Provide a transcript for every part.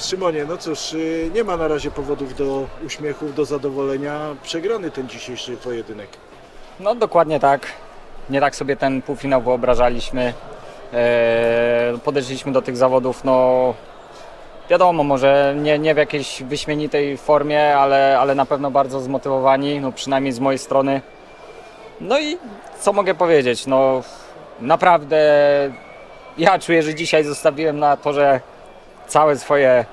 Szymonie, no cóż, y, nie ma na razie powodów do uśmiechów, do zadowolenia. Przegrany ten dzisiejszy pojedynek. No dokładnie tak. Nie tak sobie ten półfinał wyobrażaliśmy. Eee, podeszliśmy do tych zawodów, no wiadomo, może nie, nie w jakiejś wyśmienitej formie, ale, ale na pewno bardzo zmotywowani, no przynajmniej z mojej strony. No i co mogę powiedzieć, no naprawdę ja czuję, że dzisiaj zostawiłem na torze całe swoje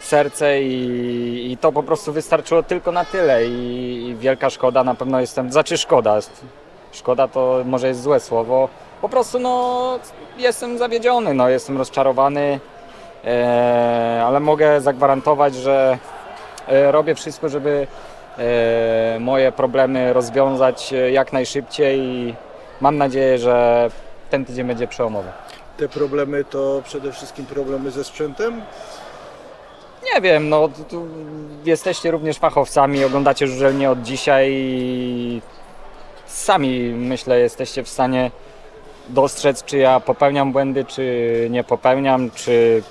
serce i, i to po prostu wystarczyło tylko na tyle i, i wielka szkoda, na pewno jestem, znaczy szkoda, szkoda to może jest złe słowo, po prostu no jestem zawiedziony, no jestem rozczarowany, e, ale mogę zagwarantować, że e, robię wszystko, żeby e, moje problemy rozwiązać e, jak najszybciej i mam nadzieję, że ten tydzień będzie przełomowy. Te problemy to przede wszystkim problemy ze sprzętem. Nie wiem, no tu, jesteście również fachowcami, oglądacie żużelnie od dzisiaj i sami myślę jesteście w stanie dostrzec, czy ja popełniam błędy, czy nie popełniam, czy,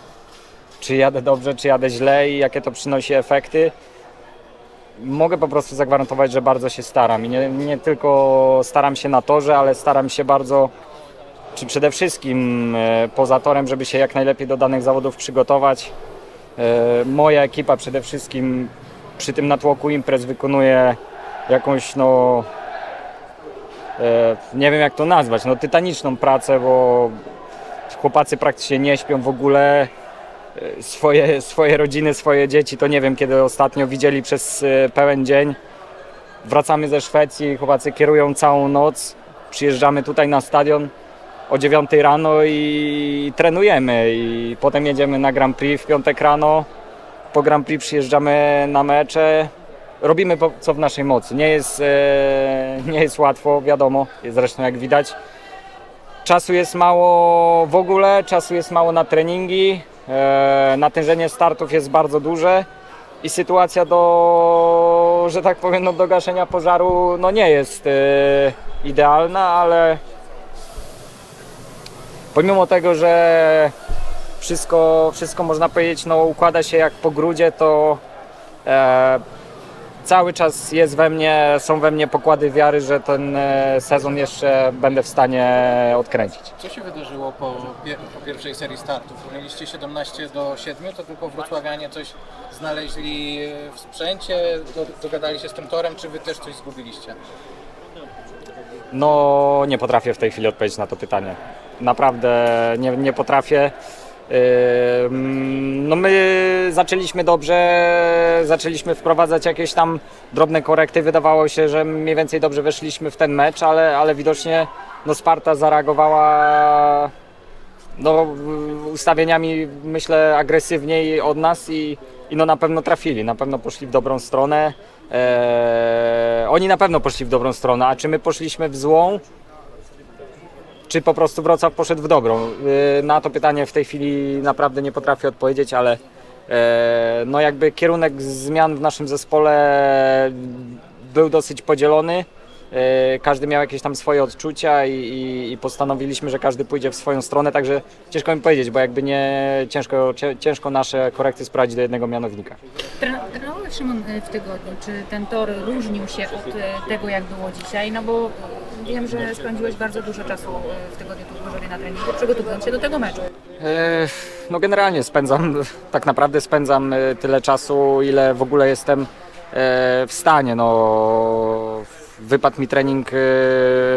czy jadę dobrze, czy jadę źle i jakie to przynosi efekty. Mogę po prostu zagwarantować, że bardzo się staram i nie, nie tylko staram się na torze, ale staram się bardzo, czy przede wszystkim e, poza torem, żeby się jak najlepiej do danych zawodów przygotować. E, Moja ekipa przede wszystkim przy tym natłoku imprez wykonuje jakąś, no e, nie wiem jak to nazwać, no tytaniczną pracę, bo chłopacy praktycznie nie śpią w ogóle. Swoje, swoje rodziny, swoje dzieci to nie wiem kiedy ostatnio widzieli przez pełen dzień. Wracamy ze Szwecji, chłopacy kierują całą noc, przyjeżdżamy tutaj na stadion o 9 rano i trenujemy i potem jedziemy na Grand Prix w piątek rano. Po Grand Prix przyjeżdżamy na mecze. Robimy po- co w naszej mocy. Nie jest, e, nie jest łatwo, wiadomo, zresztą jak widać. Czasu jest mało w ogóle, czasu jest mało na treningi. E, natężenie startów jest bardzo duże i sytuacja do, że tak powiem, no, do gaszenia pożaru no, nie jest e, idealna, ale pomimo tego, że wszystko, wszystko można powiedzieć, no układa się jak po grudzie, to e, cały czas jest we mnie, są we mnie pokłady wiary, że ten e, sezon jeszcze będę w stanie odkręcić. Co się wydarzyło po, po pierwszej serii startów? Mieliście 17 do 7, to tylko wrocławianie coś znaleźli w sprzęcie, do, dogadali się z tym torem, czy wy też coś zgubiliście? No, nie potrafię w tej chwili odpowiedzieć na to pytanie. Naprawdę nie, nie potrafię. No my zaczęliśmy dobrze, zaczęliśmy wprowadzać jakieś tam drobne korekty. Wydawało się, że mniej więcej dobrze weszliśmy w ten mecz, ale, ale widocznie no Sparta zareagowała no, ustawieniami myślę agresywniej od nas i, i no na pewno trafili, na pewno poszli w dobrą stronę. Eee, oni na pewno poszli w dobrą stronę, a czy my poszliśmy w złą? Czy po prostu Wrocław poszedł w dobrą? Yy, Na to pytanie w tej chwili naprawdę nie potrafię odpowiedzieć, ale e, no jakby kierunek zmian w naszym zespole był dosyć podzielony. E, Każdy miał jakieś tam swoje odczucia i, i, i postanowiliśmy, że każdy pójdzie w swoją stronę, także ciężko mi powiedzieć, bo jakby nie ciężko, ciężko nasze korekty sprowadzić do jednego mianownika. Tre- Trenowałeś Szymon y, w tygodniu, czy ten tor różnił się od y, tego, jak było dzisiaj? No bo wiem, że spędziłeś bardzo dużo czasu w tygodniu tu w Gorzowie na treningu, przygotowując się do tego meczu. E, No generalnie spędzam, tak naprawdę spędzam e, tyle czasu, ile w ogóle jestem e, w stanie. No, wypadł mi trening e,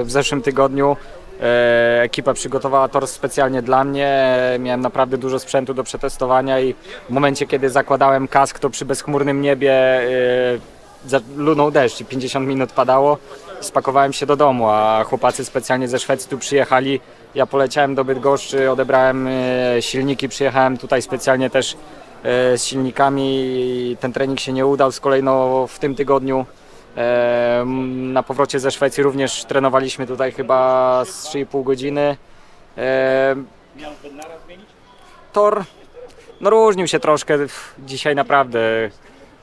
w zeszłym tygodniu. E, Ekipa przygotowała tor specjalnie dla mnie. Miałem naprawdę dużo sprzętu do przetestowania i w momencie, kiedy zakładałem kask, to przy bezchmurnym niebie e, lunął deszcz i 50 minut padało. Spakowałem się do domu, a chłopacy specjalnie ze Szwecji tu przyjechali. Ja poleciałem do Bydgoszczy, odebrałem silniki, przyjechałem tutaj specjalnie też z silnikami. Ten trening się nie udał. Z kolei w tym tygodniu na powrocie ze Szwecji również trenowaliśmy tutaj chyba z 3,5 godziny. Tor no różnił się troszkę. Dzisiaj naprawdę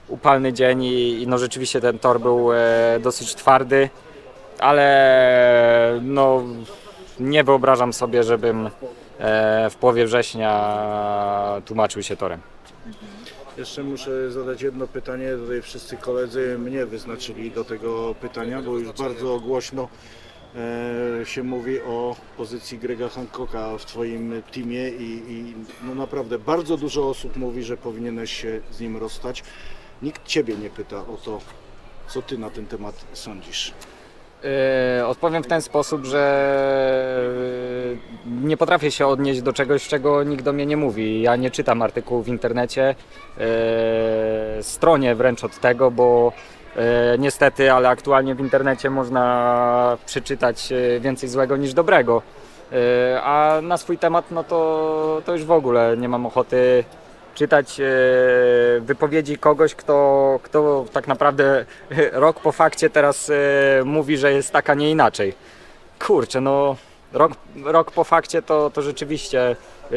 upalny dzień i, no rzeczywiście ten tor był e, dosyć twardy, ale no nie wyobrażam sobie, żebym e, w połowie września tłumaczył się torem. Jeszcze muszę zadać jedno pytanie. Tutaj wszyscy koledzy mnie wyznaczyli do tego pytania, bo już bardzo głośno e, się mówi o pozycji Grega Hancocka w Twoim teamie i, i no naprawdę bardzo dużo osób mówi, że powinieneś się z nim rozstać. Nikt Ciebie nie pyta o to, co Ty na ten temat sądzisz. Yy, odpowiem w ten sposób, że yy, nie potrafię się odnieść do czegoś, czego nikt do mnie nie mówi. Ja nie czytam artykułów w internecie, yy, stronie wręcz od tego, bo niestety, ale aktualnie w internecie można przeczytać więcej złego niż dobrego. A na swój temat, no to, to już w ogóle nie mam ochoty czytać e, wypowiedzi kogoś, kto, kto tak naprawdę rok po fakcie teraz e, mówi, że jest tak, a nie inaczej. Kurczę, no rok, rok po fakcie to, to rzeczywiście e,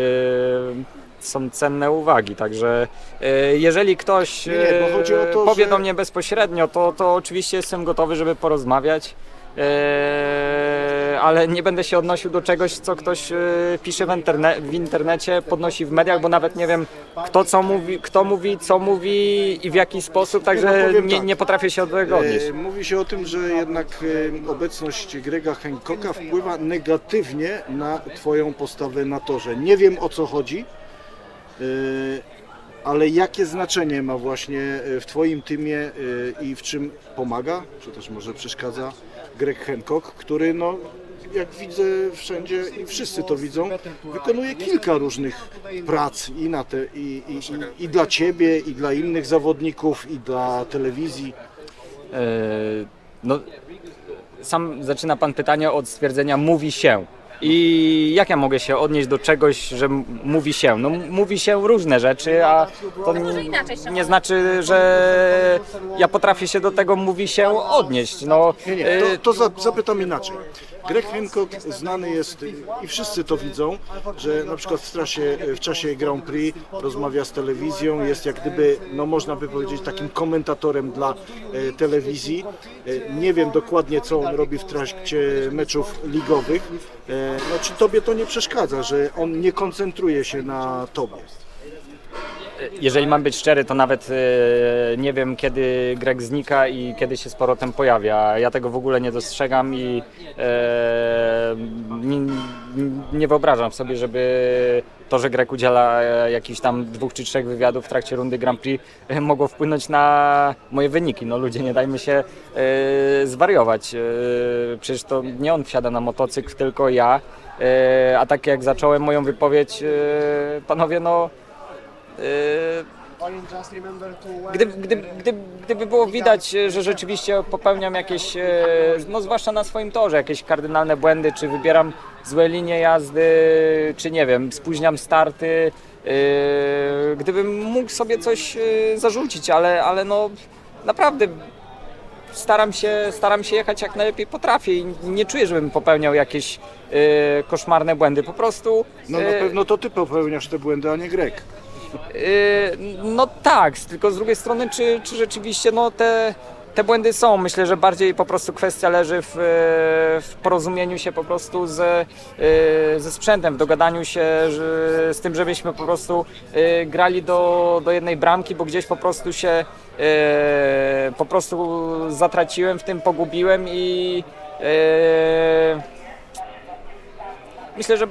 są cenne uwagi, także e, jeżeli ktoś Nie, to, e, powie że- do mnie bezpośrednio, to, to oczywiście jestem gotowy, żeby porozmawiać. E, ale nie będę się odnosił do czegoś, co ktoś e, pisze w, interne w internecie, podnosi w mediach, bo nawet nie wiem, kto co mówi, kto mówi, co mówi i w jaki sposób, no także nie, tak. nie potrafię się do tego odnieść. E, Mówi się o tym, że jednak e, obecność Grega Hancocka wpływa negatywnie na Twoją postawę na torze. Nie wiem o co chodzi, e, ale jakie znaczenie ma właśnie e, w Twoim teamie e, i w czym pomaga, czy też może przeszkadza Greg Hancock, który no jak widzę wszędzie i wszyscy to widzą, wykonuje kilka różnych prac i, na te, i, i, i, dla Ciebie, i dla innych zawodników, i dla telewizji. E, no, sam zaczyna Pan pytanie od stwierdzenia mówi się. I jak ja mogę się odnieść do czegoś, że m- mówi się? No m- mówi się różne rzeczy, a to może nie, inaczej się nie znaczy, że ja potrafię się do tego mówi się odnieść. No, Nie, nie, to, to za, zapytam inaczej. Greg Hancock znany jest i wszyscy to widzą, że na przykład w, trasie, w czasie Grand Prix rozmawia z telewizją, jest jak gdyby, no można by powiedzieć, takim komentatorem dla e, telewizji. E, nie wiem dokładnie, co on robi w trakcie meczów ligowych. E, no, czy tobie to nie przeszkadza, że on nie koncentruje się na tobie? Jeżeli mam być szczery, to nawet e, nie wiem, kiedy Greg znika i kiedy się z powrotem pojawia. Ja tego w ogóle nie dostrzegam i nie, nie wyobrażam sobie, żeby to, że Greg udziela e, jakichś tam dwóch czy trzech wywiadów w trakcie rundy Grand Prix e, mogło wpłynąć na moje wyniki. No ludzie, nie dajmy się zwariować. Przecież to nie on wsiada na motocykl, tylko ja. A tak jak zacząłem moją wypowiedź, panowie, no Gdyby, gdyby, gdyby, gdyby było widać, że rzeczywiście popełniam jakieś, e, no zwłaszcza na swoim torze, jakieś kardynalne błędy, czy wybieram złe linie jazdy, czy nie wiem, spóźniam starty, e, gdybym mógł sobie coś e, zarzucić, ale, ale no naprawdę staram się, staram się jechać jak najlepiej potrafię i nie czuję, żebym popełniał jakieś koszmarne błędy, po prostu... No na pewno to ty popełniasz te błędy, a nie Greg. Yy, No tak, tylko z drugiej strony, czy, czy rzeczywiście no, te, te błędy są? Myślę, że bardziej po prostu kwestia leży w, w porozumieniu się po prostu z, yy, ze sprzętem, w dogadaniu się że, z tym, żebyśmy po prostu yy, grali do, do jednej bramki, bo gdzieś po prostu się yy, po prostu zatraciłem w tym, pogubiłem i yy, myślę, że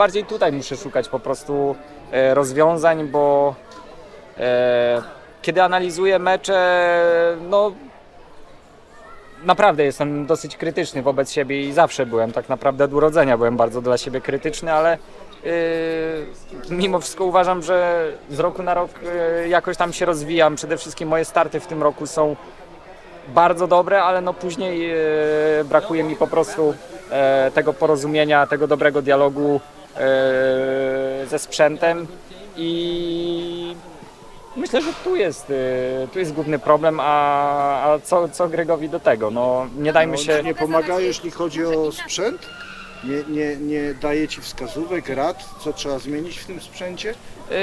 bardziej tutaj muszę szukać po prostu e, rozwiązań, bo e, kiedy analizuję mecze, no naprawdę jestem dosyć krytyczny wobec siebie i zawsze byłem, tak naprawdę od urodzenia byłem bardzo dla siebie krytyczny, ale e, mimo wszystko uważam, że z roku na rok jakoś tam się rozwijam. Przede wszystkim moje starty w tym roku są bardzo dobre, ale no później brakuje mi po prostu tego porozumienia, tego dobrego dialogu ze sprzętem i myślę, że tu jest, e, tu jest główny problem, a, a co, co Gregowi do tego? No, nie dajmy No, się... Nie pomaga, jeśli chodzi o sprzęt? Nie, nie, nie daje ci wskazówek, rad, co trzeba zmienić w tym sprzęcie? Yy,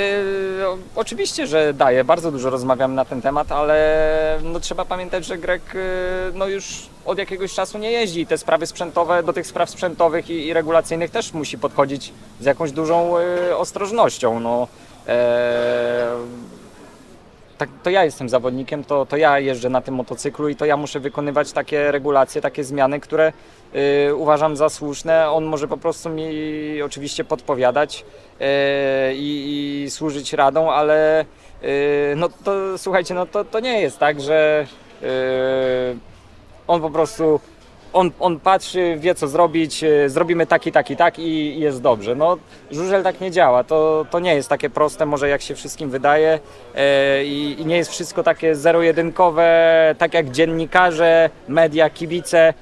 oczywiście, że daje, bardzo dużo rozmawiam na ten temat, ale no, trzeba pamiętać, że Grek yy, no, już od jakiegoś czasu nie jeździ i te sprawy sprzętowe, do tych spraw sprzętowych i, i regulacyjnych też musi podchodzić z jakąś dużą yy, ostrożnością. No, tak, to ja jestem zawodnikiem, to, to ja jeżdżę na tym motocyklu i to ja muszę wykonywać takie regulacje, takie zmiany, które uważam za słuszne. On może po prostu mi oczywiście podpowiadać y, i, i służyć radą, ale y, no to słuchajcie, no to, to nie jest tak, że y, on po prostu on, on patrzy, wie co zrobić, zrobimy tak i tak i jest dobrze. No, żużel tak nie działa, to, to nie jest takie proste, może jak się wszystkim wydaje i, i nie jest wszystko takie zero-jedynkowe, tak jak dziennikarze, media, kibice,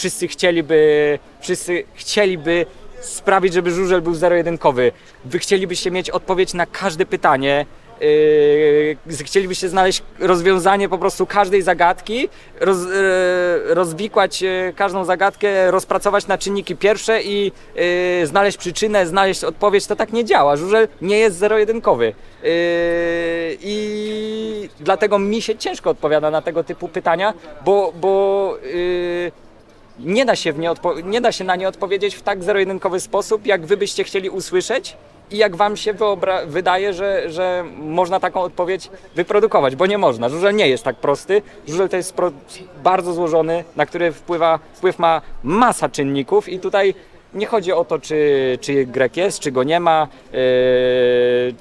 wszyscy chcieliby, wszyscy chcieliby sprawić, żeby żużel był zero-jedynkowy. Wy chcielibyście mieć odpowiedź na każde pytanie, Yy, chcielibyście znaleźć rozwiązanie po prostu każdej zagadki, roz, yy, rozwikłać yy, każdą zagadkę, rozpracować na czynniki pierwsze i yy, znaleźć przyczynę, znaleźć odpowiedź, to tak nie działa. Żużel nie jest zero-jedynkowy. Yy, I dlatego mi się ciężko odpowiada na tego typu pytania, bo, bo yy, nie da, się w nie nie da się na nie odpowiedzieć w tak zero-jedynkowy sposób, jak wy byście chcieli usłyszeć i jak wam się wydaje, że, że można taką odpowiedź wyprodukować, bo nie można. Żużel nie jest tak prosty. Żużel to jest bardzo złożony, na który wpływa, wpływ ma masa czynników i tutaj nie chodzi o to, czy, czy Grek jest, czy go nie ma, yy,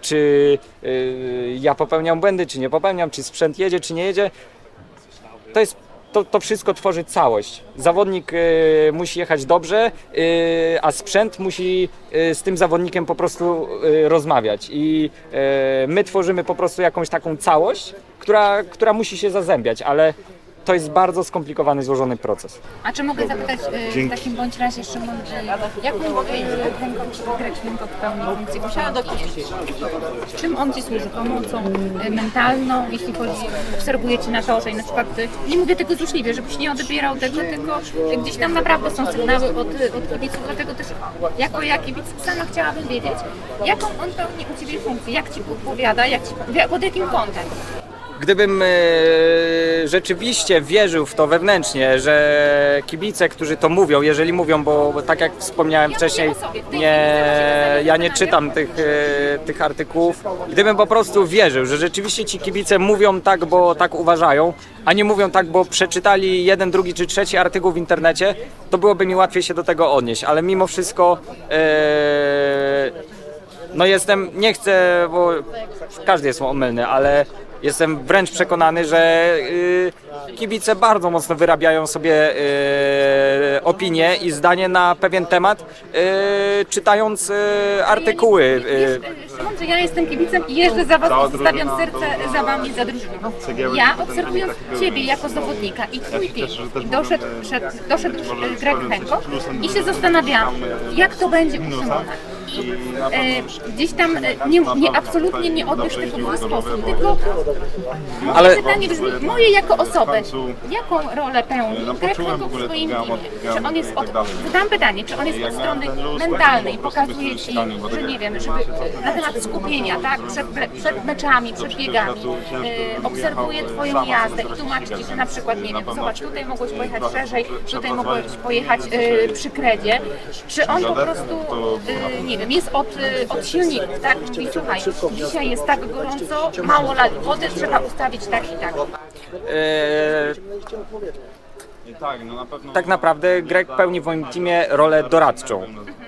czy yy, ja popełniam błędy, czy nie popełniam, czy sprzęt jedzie, czy nie jedzie to jest to, to wszystko tworzy całość. Zawodnik e, musi jechać dobrze, e, a sprzęt musi e, z tym zawodnikiem po prostu e, rozmawiać. I e, my tworzymy po prostu jakąś taką całość, która, która musi się zazębiać, ale to jest bardzo skomplikowany, złożony proces. A czy mogę zapytać e, w takim bądź razie, Szymon, e, jaką Hancock czy Greg Hancock pełni funkcję posiada Czym on Ci służy? Pomocą e, mentalną, jeśli chodzi, obserwujecie na torze i na przykład, e, nie mówię tego złośliwie, żebyś nie odbierał tego, tylko e, gdzieś tam naprawdę są sygnały od, od kibiców, dlatego też jako ja kibic sama chciałabym wiedzieć, jaką on pełni u Ciebie funkcję, jak Ci podpowiada, jak ci, pod jakim kątem? Gdybym e, rzeczywiście wierzył w to wewnętrznie, że kibice, którzy to mówią, jeżeli mówią, bo, bo tak jak wspomniałem wcześniej, nie, ja nie czytam tych, e, tych artykułów. Gdybym po prostu wierzył, że rzeczywiście ci kibice mówią tak, bo tak uważają, a nie mówią tak, bo przeczytali jeden, drugi czy trzeci artykuł w internecie, to byłoby mi łatwiej się do tego odnieść. Ale mimo wszystko e, no jestem, nie chcę, bo każdy jest omylny, ale jestem wręcz przekonany, że y, kibice bardzo mocno wyrabiają sobie y, opinie i zdanie na pewien temat, y, czytając y, artykuły. Y, e, że ja jestem kibicem i jeżdżę za was i zostawiam serce za wami, za drużyną. Ja obserwując Ciebie jako zawodnika i Twój team, doszedł, szedł, doszedł e, Greg Hancock i się zastanawiałam, jak to będzie u Szymona. I e, gdzieś tam e, nie, nie, absolutnie nie odbierz tego w zły sposób, tylko Ale- pytanie brzmi, moje jako osoby, jaką rolę pełni No, Greg poczułem w swoim gamy Czy on jest od, tak zadam pytanie, czy on jest od strony mentalnej, pokazuje Ci, że nie wiem, żeby na temat skupienia, tak, przed, przed meczami, przed biegami, e, obserwuje Twoją jazdę i tłumaczy Ci, że na przykład, nie wiem, zobacz, tutaj mogłeś pojechać szerzej, tutaj mogłeś pojechać e, przy kredzie, czy on po prostu, e, nie wiem, jest od, od silników, tak, mówi, słuchaj, dzisiaj jest tak gorąco, mało lać wody, trzeba ustawić tak i tak. pewno. tak naprawdę Greg pełni w moim teamie rolę doradczą.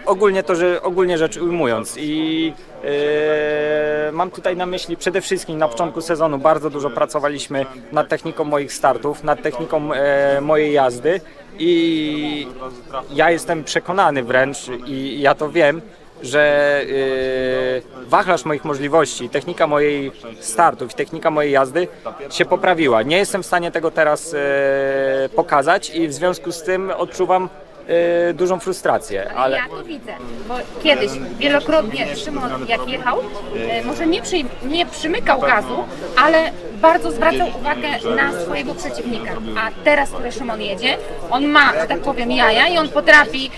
Ogólnie to, że ogólnie rzecz ujmując i e, mam tutaj na myśli przede wszystkim na początku sezonu bardzo dużo pracowaliśmy nad techniką moich startów, nad techniką e, mojej jazdy i ja jestem przekonany wręcz i ja to wiem, że e, wachlarz moich możliwości, technika mojej startów i technika mojej jazdy się poprawiła. Nie jestem w stanie tego teraz e, pokazać i w związku z tym odczuwam e, dużą frustrację, ale Ja to widzę, bo kiedyś wielokrotnie Szymon jak jechał, e, może nie, przy, nie przymykał gazu, ale bardzo zwracał uwagę na swojego przeciwnika. A teraz, który Szymon jedzie, on ma, że tak powiem, jaja i on potrafi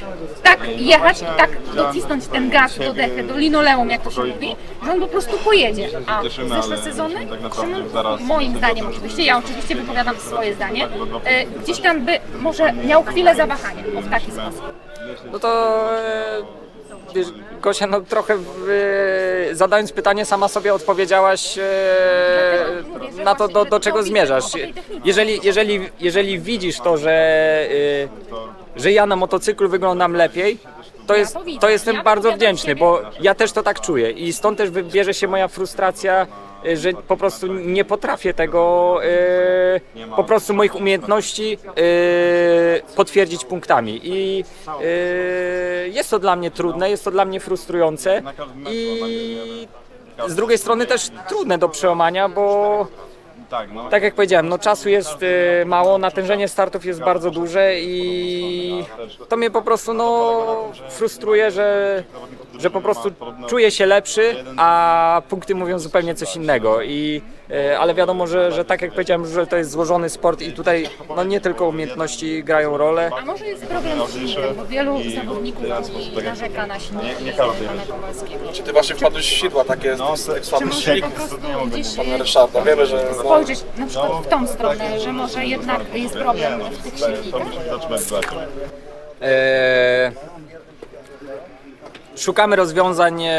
tak jechać i tak docisnąć ten gaz do dechy, do linoleum, jak to się mówi, że on po prostu pojedzie. A zeszłe sezony Szymon, moim zdaniem oczywiście, ja oczywiście wypowiadam swoje zdanie, e, gdzieś tam by może miał chwilę zawahania, o w taki sposób. no to e, wiesz, Gosia, no trochę e, zadając pytanie sama sobie odpowiedziałaś e, na to, do, do czego zmierzasz. Jeżeli, jeżeli, jeżeli widzisz to, że, y, że ja na motocyklu wyglądam lepiej, to, jest, to jestem bardzo wdzięczny, bo ja też to tak czuję i stąd też bierze się moja frustracja, że po prostu nie potrafię tego, y, po prostu moich umiejętności y, potwierdzić punktami. I y, jest to dla mnie trudne, jest to dla mnie frustrujące. I z drugiej strony też trudne do przełamania, bo Tak, no. tak jak powiedziałem, no czasu jest y, mało, natężenie startów jest bardzo duże i to mnie po prostu no, frustruje, że, że po prostu czuję się lepszy, a punkty mówią zupełnie coś innego. I, ale wiadomo, że, że tak jak powiedziałem, że to jest złożony sport i tutaj no, nie tylko umiejętności grają rolę. A może jest problem z silnikiem, bo wielu zawodników mówi, narzeka na silnik pana Kowalskiego. Czy ty właśnie wpadłeś w sidła takie No, z Czy słabych może po prostu gdzieś pana Ryszarda? Wiemy, że no, spojrzeć na przykład w tą stronę, że może jednak jest problem w tych silnikach? E, szukamy rozwiązań e,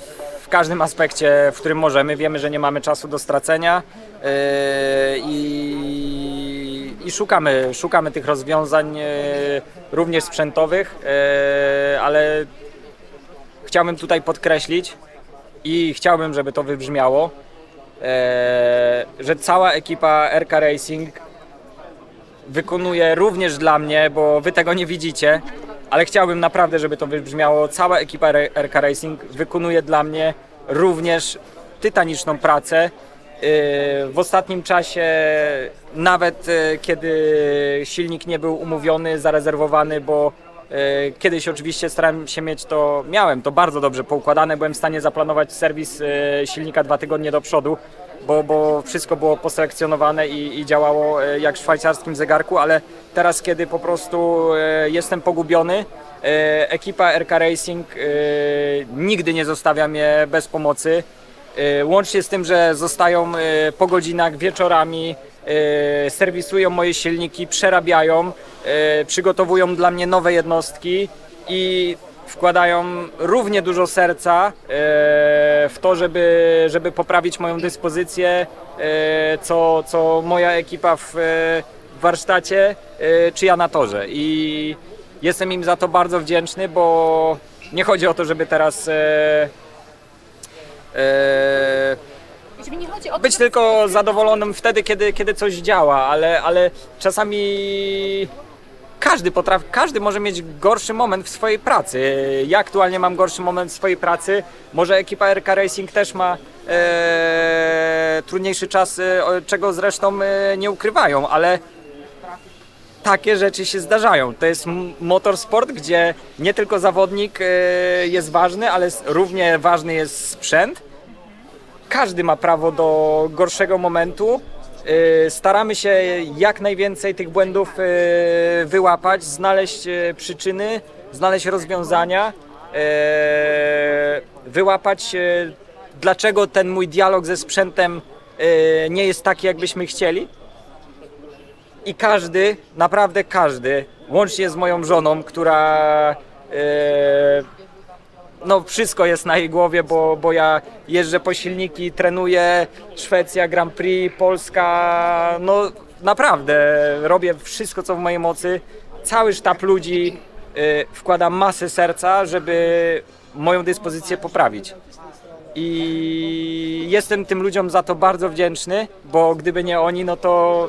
w każdym aspekcie, w którym możemy. Wiemy, że nie mamy czasu do stracenia e, i, i szukamy, szukamy tych rozwiązań e, również sprzętowych, e, ale chciałbym tutaj podkreślić i chciałbym, żeby to wybrzmiało, że cała ekipa RK Racing wykonuje również dla mnie, bo wy tego nie widzicie, ale chciałbym naprawdę, żeby to wybrzmiało. Cała ekipa RK Racing wykonuje dla mnie również tytaniczną pracę. Yy, W ostatnim czasie, nawet yy, kiedy silnik nie był umówiony, zarezerwowany, bo yy, kiedyś oczywiście starałem się mieć to, miałem to bardzo dobrze poukładane, byłem w stanie zaplanować serwis silnika dwa tygodnie do przodu, bo, bo wszystko było poselekcjonowane i, i działało e, jak w szwajcarskim zegarku, ale teraz, kiedy po prostu e, jestem pogubiony, e, ekipa RK Racing nigdy nie zostawia mnie bez pomocy. Łącznie z tym, że zostają po godzinach, wieczorami, serwisują moje silniki, przerabiają, przygotowują dla mnie nowe jednostki i wkładają równie dużo serca e, w to, żeby, żeby poprawić moją dyspozycję, e, co, co moja ekipa w, e, warsztacie, czy ja na torze. I jestem im za to bardzo wdzięczny, bo nie chodzi o to, żeby teraz to, być tylko zadowolonym wtedy, kiedy, kiedy coś działa, ale, ale czasami każdy potrafi, każdy może mieć gorszy moment w swojej pracy. Ja aktualnie mam gorszy moment w swojej pracy. Może ekipa RK Racing też ma e, trudniejszy czas, e, czego zresztą e, nie ukrywają, ale takie rzeczy się zdarzają. To jest motorsport, gdzie nie tylko zawodnik e, jest ważny, ale równie ważny jest sprzęt każdy ma prawo do gorszego momentu. Yy, Staramy się jak najwięcej tych błędów yy, wyłapać, znaleźć yy, przyczyny, znaleźć rozwiązania, wyłapać dlaczego ten mój dialog ze sprzętem nie jest taki, jakbyśmy chcieli. I każdy, naprawdę każdy, łącznie z moją żoną, która no wszystko jest na jej głowie, bo, bo ja jeżdżę po silniki, trenuję Szwecja, Grand Prix, Polska, no naprawdę robię wszystko co w mojej mocy. Cały sztab ludzi y, wkłada masę serca, żeby moją dyspozycję poprawić. I jestem tym ludziom za to bardzo wdzięczny, bo gdyby nie oni, no to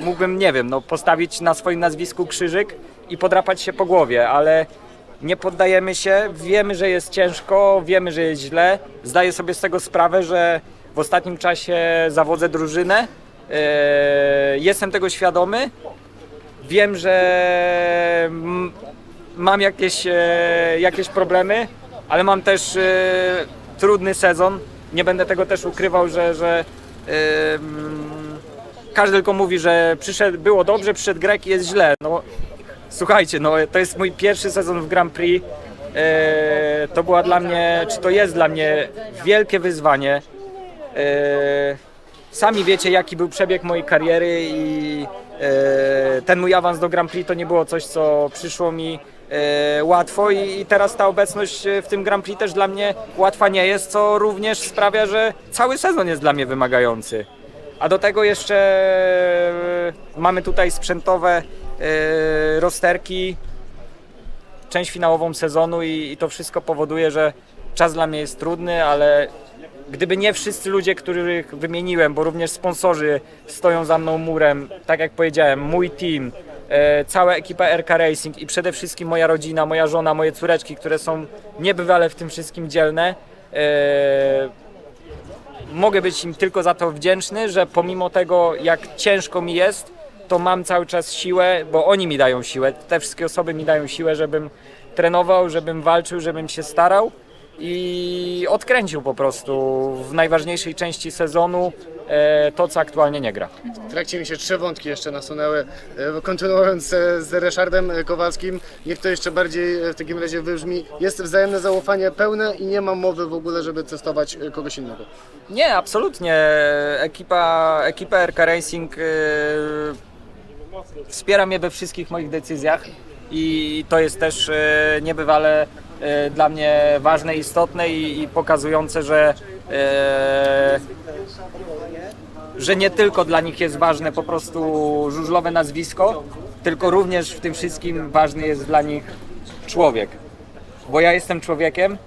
mógłbym, nie wiem, no, postawić na swoim nazwisku krzyżyk i podrapać się po głowie, ale nie poddajemy się, wiemy, że jest ciężko, wiemy, że jest źle. Zdaję sobie z tego sprawę, że w ostatnim czasie zawodzę drużynę. Eee, Jestem tego świadomy. Wiem, że mm, mam jakieś, e, jakieś problemy, ale mam też e, trudny sezon. Nie będę tego też ukrywał, że, że każdy tylko mówi, że przyszedł, było dobrze, przyszedł Grek i jest źle. No, słuchajcie, no, to jest mój pierwszy sezon w Grand Prix. E, to była dla mnie, czy to jest dla mnie wielkie wyzwanie. E, sami wiecie, jaki był przebieg mojej kariery i e, ten mój awans do Grand Prix to nie było coś, co przyszło mi łatwo i, teraz ta obecność w tym Grand Prix też dla mnie łatwa nie jest, co również sprawia, że cały sezon jest dla mnie wymagający. A do tego jeszcze mamy tutaj sprzętowe rozterki, część finałową sezonu i, i to wszystko powoduje, że czas dla mnie jest trudny, ale gdyby nie wszyscy ludzie, których wymieniłem, bo również sponsorzy stoją za mną murem, tak jak powiedziałem, mój team, e, cała ekipa RK Racing i przede wszystkim moja rodzina, moja żona, moje córeczki, które są niebywale w tym wszystkim dzielne, e, mogę być im tylko za to wdzięczny, że pomimo tego, jak ciężko mi jest, to mam cały czas siłę, bo oni mi dają siłę. Te wszystkie osoby mi dają siłę, żebym trenował, żebym walczył, żebym się starał i odkręcił po prostu w najważniejszej części sezonu e, to, co aktualnie nie gra. W trakcie mi się trzy wątki jeszcze nasunęły. E, Kontynuując e, z Ryszardem Kowalskim, niech to jeszcze bardziej e, w takim razie wybrzmi. Jest wzajemne zaufanie pełne i nie ma mowy w ogóle, żeby testować e, kogoś innego. Nie, absolutnie. Ekipa, ekipa RK Racing e, wspiera mnie we wszystkich moich decyzjach i to jest też e, niebywale e, dla mnie ważne, istotne i, pokazujące, że e, że nie tylko dla nich jest ważne po prostu żużlowe nazwisko, tylko również w tym wszystkim ważny jest dla nich człowiek. Bo ja jestem człowiekiem,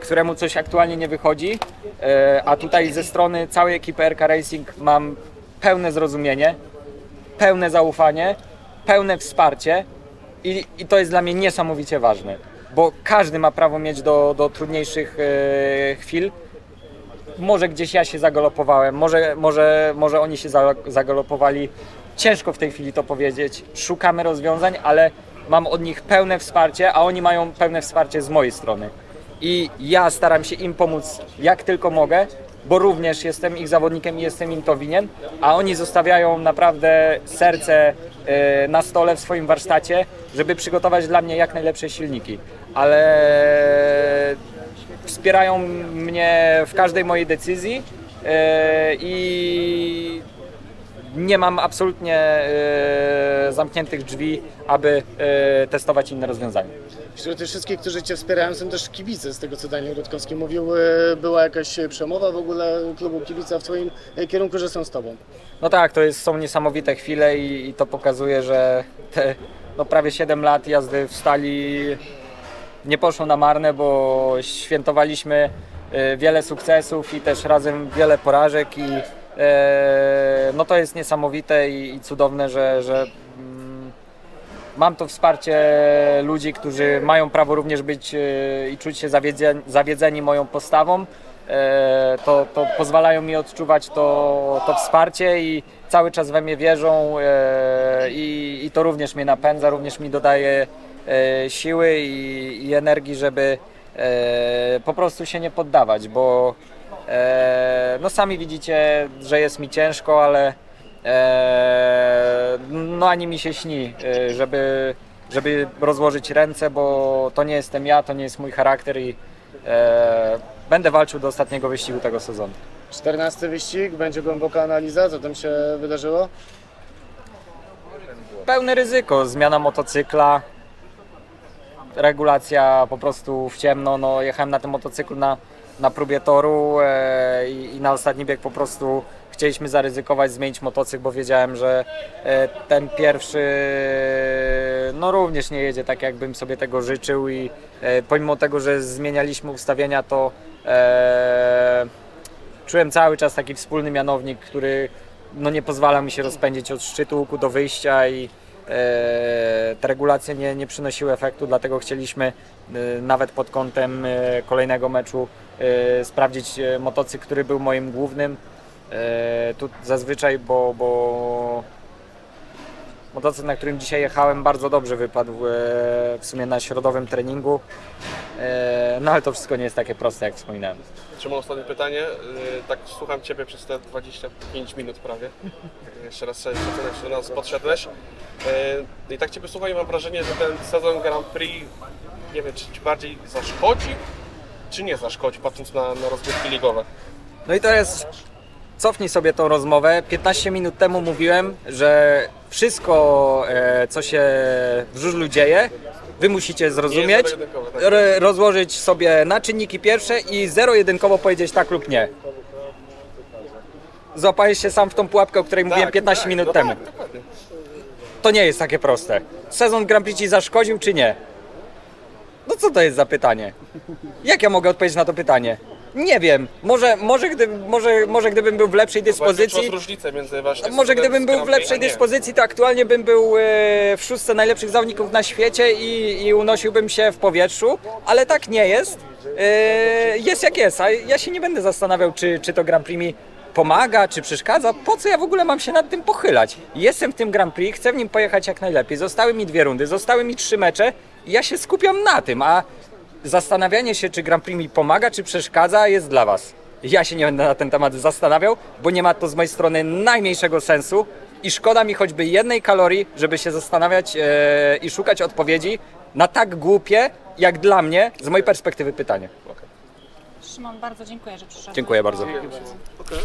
któremu coś aktualnie nie wychodzi, a tutaj ze strony całej ekipy RK Racing mam pełne zrozumienie, pełne zaufanie, pełne wsparcie i, i to jest dla mnie niesamowicie ważne, bo każdy ma prawo mieć do, do trudniejszych e, chwil, może gdzieś ja się zagalopowałem, może, może, może oni się za- zagalopowali. Ciężko w tej chwili to powiedzieć. Szukamy rozwiązań, ale mam od nich pełne wsparcie, a oni mają pełne wsparcie z mojej strony. I ja staram się im pomóc jak tylko mogę, bo również jestem ich zawodnikiem i jestem im to winien, a oni zostawiają naprawdę serce e, na stole w swoim warsztacie, żeby przygotować dla mnie jak najlepsze silniki. Ale wspierają mnie w każdej mojej decyzji e, i nie mam absolutnie e, zamkniętych drzwi, aby testować inne rozwiązania. Wśród tych wszystkich, którzy Cię wspierają, są też kibice, z tego co Daniel Rutkowski mówił. E, Była jakaś przemowa w ogóle klubu kibica w Twoim e, kierunku, że są z Tobą. No tak, to jest, są niesamowite chwile i, i to pokazuje, że te no, prawie 7 lat jazdy w stali nie poszło na marne, bo świętowaliśmy e, wiele sukcesów i też razem wiele porażek i e, no to jest niesamowite i, i cudowne, że, że mam to wsparcie ludzi, którzy mają prawo również być e, i czuć się zawiedzeni, zawiedzeni moją postawą. E, To, to pozwalają mi odczuwać to, to wsparcie i cały czas we mnie wierzą e, i, i to również mnie napędza, również mi dodaje siły i, i energii, żeby po prostu się nie poddawać, bo no sami widzicie, że jest mi ciężko, ale no ani mi się śni, e, żeby, żeby rozłożyć ręce, bo to nie jestem ja, to nie jest mój charakter i e, będę walczył do ostatniego wyścigu tego sezonu. 14 wyścig, będzie głęboka analiza, co tam się wydarzyło. Pełne ryzyko, zmiana motocykla, regulacja po prostu w ciemno. No, jechałem na tym motocyklu na, na próbie toru e, i, i na ostatni bieg po prostu chcieliśmy zaryzykować, zmienić motocykl, bo wiedziałem, że e, ten pierwszy no również nie jedzie tak, jakbym sobie tego życzył i e, pomimo tego, że zmienialiśmy ustawienia, to e, czułem cały czas taki wspólny mianownik, który no, nie pozwala mi się rozpędzić od szczytu łuku do wyjścia i e, te regulacje nie, nie przynosiły efektu, dlatego chcieliśmy e, nawet pod kątem e, kolejnego meczu e, sprawdzić e, motocykl, który był moim głównym. E, tu zazwyczaj, bo, bo motocykl, na którym dzisiaj jechałem, bardzo dobrze wypadł e, w sumie na środowym treningu. E, no ale to wszystko nie jest takie proste, jak wspominałem. Szymon, ostatnie pytanie. Tak słucham Ciebie przez te 25 minut prawie. Jeszcze raz sobie przekonać, że do nas podszedłeś. I tak Ciebie słucham i mam wrażenie, że ten sezon Grand Prix, nie wiem, czy Ci bardziej zaszkodzi, czy nie zaszkodzi, patrząc na, na rozgrywki ligowe. No i to jest. Cofnij sobie tą rozmowę. 15 minut temu mówiłem, że wszystko, e, co się w żużlu dzieje, wy musicie zrozumieć, tak. rozłożyć sobie na czynniki pierwsze i zero-jedynkowo powiedzieć tak lub nie. Złapałeś się sam w tą pułapkę, o której mówiłem 15 tak, minut no temu. Tak. To nie jest takie proste. Sezon Grand Prix ci zaszkodził czy nie? No co to jest za pytanie? Jak ja mogę odpowiedzieć na to pytanie? Nie wiem. Może, może, gdy, może, może gdybym był w lepszej Właśnie dyspozycji. różnicę między właśnie Może gdybym był w lepszej dyspozycji, to aktualnie bym był e, w szóstce najlepszych zawodników na świecie i, i unosiłbym się w powietrzu, ale tak nie jest. E, Jest jak jest, a ja się nie będę zastanawiał, czy, czy to Grand Prix mi pomaga, czy przeszkadza. Po co ja w ogóle mam się nad tym pochylać? Jestem w tym Grand Prix, chcę w nim pojechać jak najlepiej. Zostały mi dwie rundy, zostały mi trzy mecze i ja się skupiam na tym, a zastanawianie się, czy Grand Prix mi pomaga, czy przeszkadza, jest dla Was. Ja się nie będę na ten temat zastanawiał, bo nie ma to z mojej strony najmniejszego sensu i szkoda mi choćby jednej kalorii, żeby się zastanawiać e, i szukać odpowiedzi na tak głupie, jak dla mnie, z mojej perspektywy pytanie. Szymon, bardzo dziękuję, że przyszedłeś. Dziękuję bardzo.